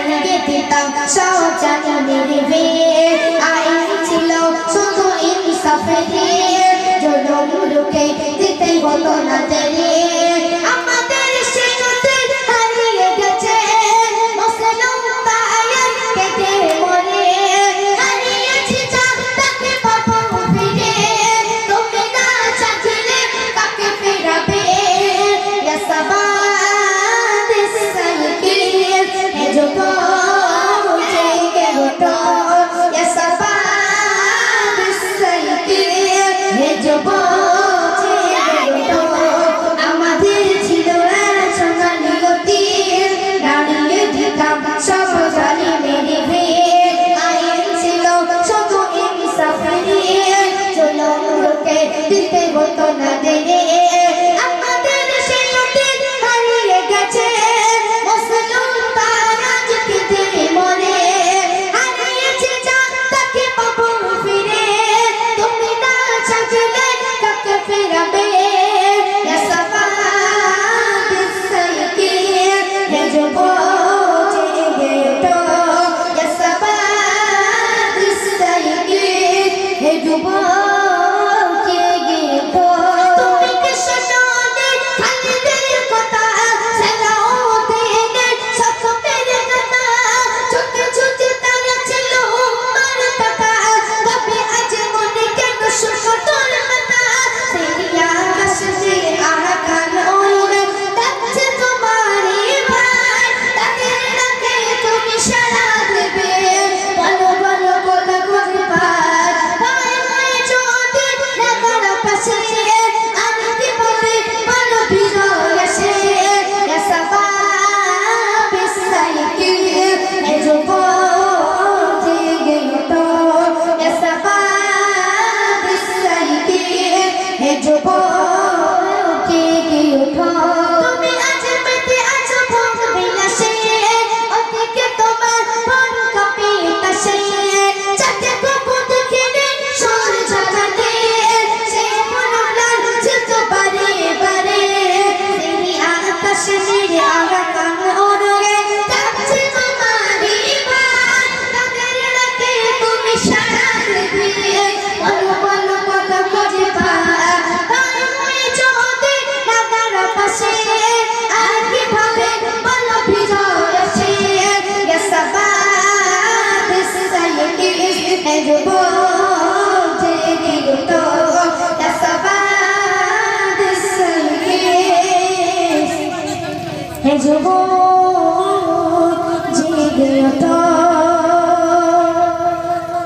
চালিয়ে দিতাম সব জানিয়ে দেবে আইন ছিল শুধু ইনসাফে দিয়ে জন্য লোকে দিতে হতো না তেরিয়ে দিতে হতো না দেনে হে যুব জেগে তো